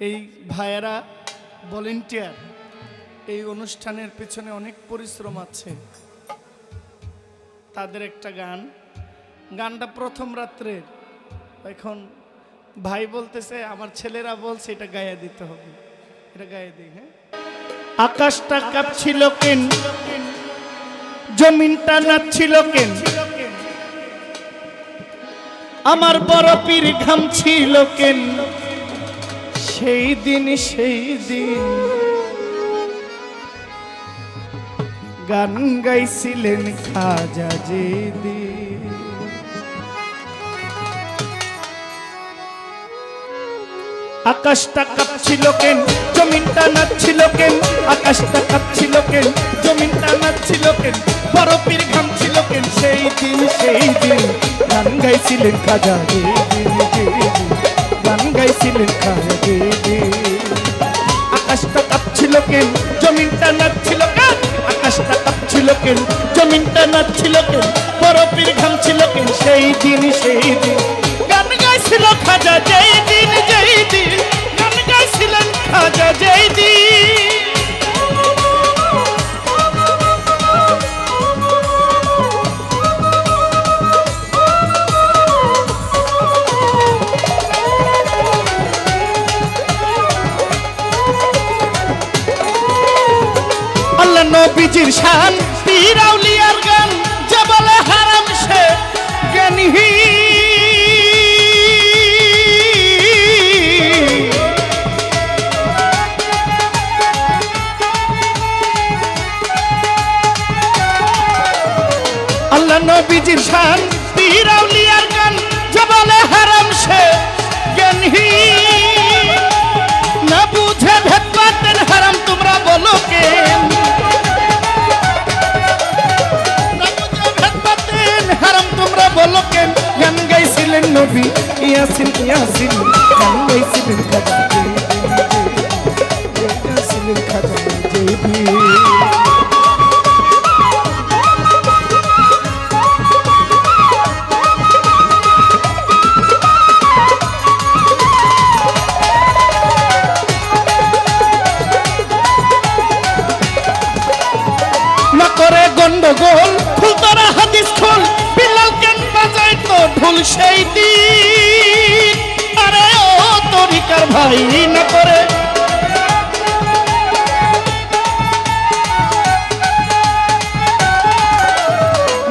এই ভাইয়েরা ভলেন্টিয়ার এই অনুষ্ঠানের পেছনে অনেক পরিশ্রম আছে। তাদের একটা গান। গানটা প্রথম রাত্রের এখন ভাই বলতেছে আমার ছেলেরা বলছে এটা গায়ে দিতে হবে। এটা গায়ে দিই হ্যাঁ? আকাশটা কাঁপছিল কেন? জমিনটা নাচছিল কেন? আমার বড় পীর ঘামছিল কেন? সেই দিন সেই দিন গান গাইছিলেন খাজা যেদি আকাশটা কাঁপছিল কেন, জমিনটা নাচছিল কেন, আকাশটা কাঁপছিল কেন, জমিনটা নাচছিল কেন, বরফের ঘামছিল কেন, সেই দিন সেই দিন গান গাইছিলেন খাজা দিন। গান গাইছিলেন খাজা রে কাঁপছিল কেন? জমিনটা নাচছিল কেন? আকাশটা কাঁপছিল কেন? জমিনটা নাচছিল কেন? বরফের ঘামছিল কেন? সেই দিন সেই দিন। নবীজির শান, পীর আউলিয়ার গান, যে বলে হারাম সে জ্ঞানী। আল্লাহ নবীজির শান, পীর আউলিয়ার গান, যে হারাম সে নবী ইয়াসিন ইয়াসিন গান গাইছিলেন গন্ডগোল ফুল হাদিস খোল। সেই দিন। আরে ও তরিকার ভাই না করে।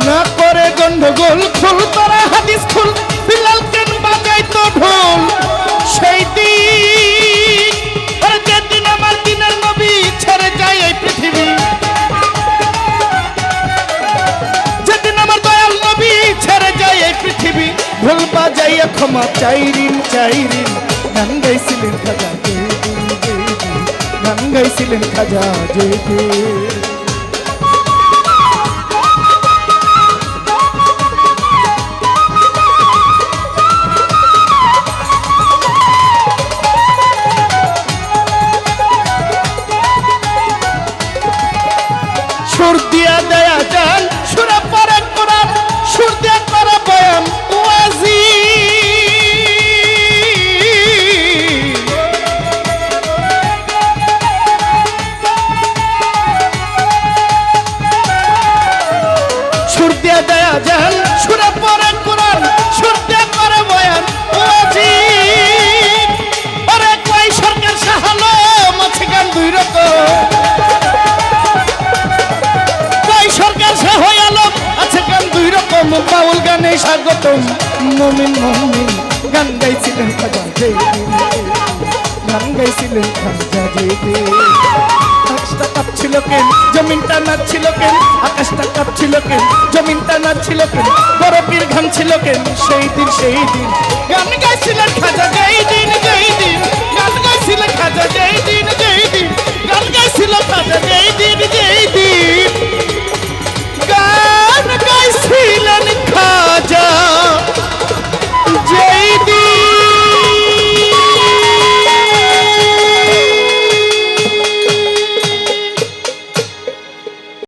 না করে গন্ডগোল, খুল, তোরা হাদিস খুল, বিলাল কেন বাজাই তো ঢোল? বাজাইয়া ক্ষমা চাইরিন চাইরিন গান গাইছিলেন খাজা গান গাইছিলেন খাজা জে স্বাগতম মমিন মমিন, গান গাইছিলেন খাজা জয় গান গাইছিলেন খাজা জয় আকাশটা কাঁপছিল কেন, জমিনটা নাচছিল কেন? আকাশটা কাঁপছিল কেন, জমিনটা নাচছিল কেন? বরফের ঘামছিল কেন? সেই দিন সেই দিন। গান গাইছিলেন খাজা যেই দিন যেই দিন। গান গাইছিলেন খাজা যেই